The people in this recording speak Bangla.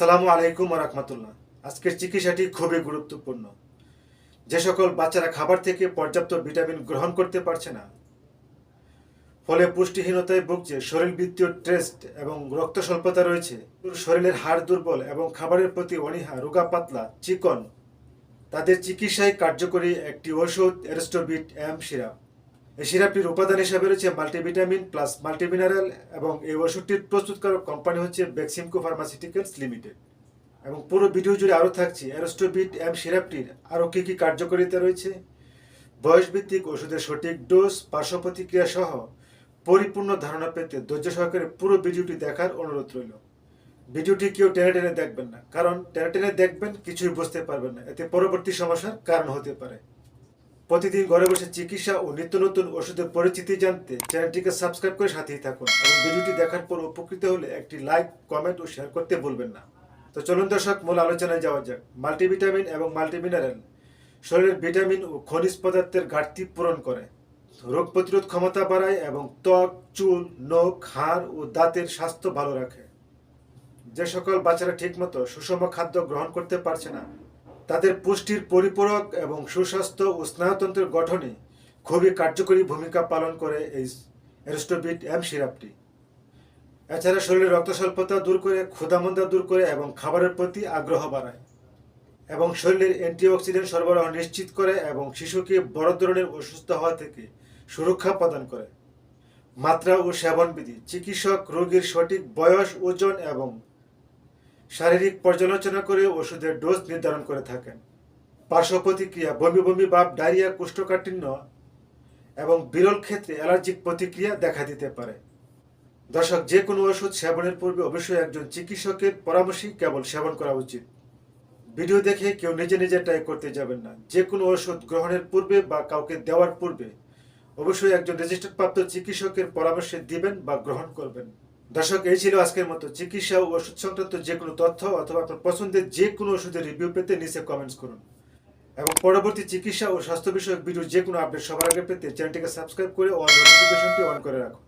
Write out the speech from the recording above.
সালামু আলাইকুম রহমতুল্লাহ। আজকের চিকিৎসাটি খুবই গুরুত্বপূর্ণ। যে সকল বাচ্চারা খাবার থেকে পর্যাপ্ত ভিটামিন গ্রহণ করতে পারছে না, ফলে পুষ্টিহীনতায় ভুগছে শরীর বৃত্তীয় ট্রেস্ট এবং রক্ত স্বল্পতা রয়েছে, শরীরের হাড় দুর্বল এবং খাবারের প্রতি অনীহা, রোগা পাতলা, চিকন, তাদের চিকিৎসায় কার্যকরী একটি ওষুধ এরস্টোবিট, এম সিরাপ। এই সিরাপটির উপাদান হিসাবে রয়েছে মাল্টিভিটামিন প্লাস মাল্টিমিনারেল এবং এই ওষুধটির প্রস্তুতকারক কোম্পানি হচ্ছে বেক্সিমকো ফার্মাসিউটিক্যালস লিমিটেড। এবং পুরো ভিডিও জুড়ে আরও থাকছে অ্যারোস্টোবিট এম সিরাপটির আরও কী কী কার্যকারিতা রয়েছে, বয়সভিত্তিক ওষুধের সঠিক ডোজ, পার্শ্ব প্রতিক্রিয়া সহ পরিপূর্ণ ধারণা পেতে ধৈর্য সহকারে পুরো ভিডিওটি দেখার অনুরোধ রইল। ভিডিওটি কেউ টেনে টেনে দেখবেন না, কারণ টেনে টেনে দেখবেন কিছুই বুঝতে পারবেন না। এতে পরবর্তী সমস্যার কারণ হতে পারে। প্রতিদিন ঘরে বসে চিকিৎসা ও নিত্য নতুন ওষুধের পরিচিতি জানতে চ্যানেলটিকে সাবস্ক্রাইব করে সাথেই থাকুন এবং ভিডিওটি দেখার পর উপকৃত হলে একটি লাইক, কমেন্ট ও শেয়ার করতে ভুলবেন না। তো চলুন দর্শক, মূল আলোচনায় যাওয়া যাক। মাল্টিভিটামিন এবং মাল্টিমিনারেল শরীরের ভিটামিন ও খনিজ পদার্থের ঘাটতি পূরণ করে। রোগ প্রতিরোধ ক্ষমতা বাড়ায় এবং ত্বক, চুল, নখ, হাড় ও দাঁতের স্বাস্থ্য ভালো রাখে। যে সকল বাচ্চারা ঠিকমতো সুষম খাদ্য গ্রহণ করতে পারছে না তাদের পুষ্টির পরিপূরক এবং সুস্বাস্থ্য ও স্নায়ুতন্ত্রের গঠনে খুবই কার্যকরী ভূমিকা পালন করে এই এরস্টোবিট এম সিরাপটি। এছাড়া শরীরের রক্ত স্বল্পতা দূর করে ক্ষুধামন্দা দূর করে এবং খাবারের প্রতি আগ্রহ বাড়ায় এবং শরীরের অ্যান্টিঅক্সিডেন্ট সরবরাহ নিশ্চিত করে এবং শিশুকে বড় ধরনের অসুস্থ হওয়া থেকে সুরক্ষা প্রদান করে। মাত্রা ও সেবনবিধি, চিকিৎসক রোগীর সঠিক বয়স, ওজন এবং শারীরিক পর্যালোচনা করে ওষুধের ডোজ নির্ধারণ করে থাকেন। পার্শ্ব প্রতিক্রিয়া, বমি বমি, ভাব, ডায়রিয়া, কোষ্ঠকাঠিন্য এবং বিরল ক্ষেত্রে অ্যালার্জিক প্রতিক্রিয়া দেখা দিতে পারে। দর্শক, যে কোনো ওষুধ সেবনের পূর্বে অবশ্যই একজন চিকিৎসকের পরামর্শই কেবল সেবন করা উচিত। ভিডিও দেখে কেউ নিজে নিজে ট্রাই করতে যাবেন না। যে কোনো ওষুধ গ্রহণের পূর্বে বা কাউকে দেওয়ার পূর্বে অবশ্যই একজন রেজিস্টার্ড প্রাপ্ত চিকিৎসকের পরামর্শে দিবেন বা গ্রহণ করবেন। দর্শক, এই ছিল আজকের মতো চিকিৎসা ও ওষুধ সংক্রান্ত যে কোনো তথ্য অথবা আপনার পছন্দের যে কোনো ওষুধের রিভিউ পেতে নিচে কমেন্টস করুন। এবং পরবর্তী চিকিৎসা ও স্বাস্থ্য বিষয়ক ভিডিও যে কোনো আপডেট সবার আগে পেতে চ্যানেলটিকে সাবস্ক্রাইব করে ও নোটিফিকেশনটি অন করে রাখুন।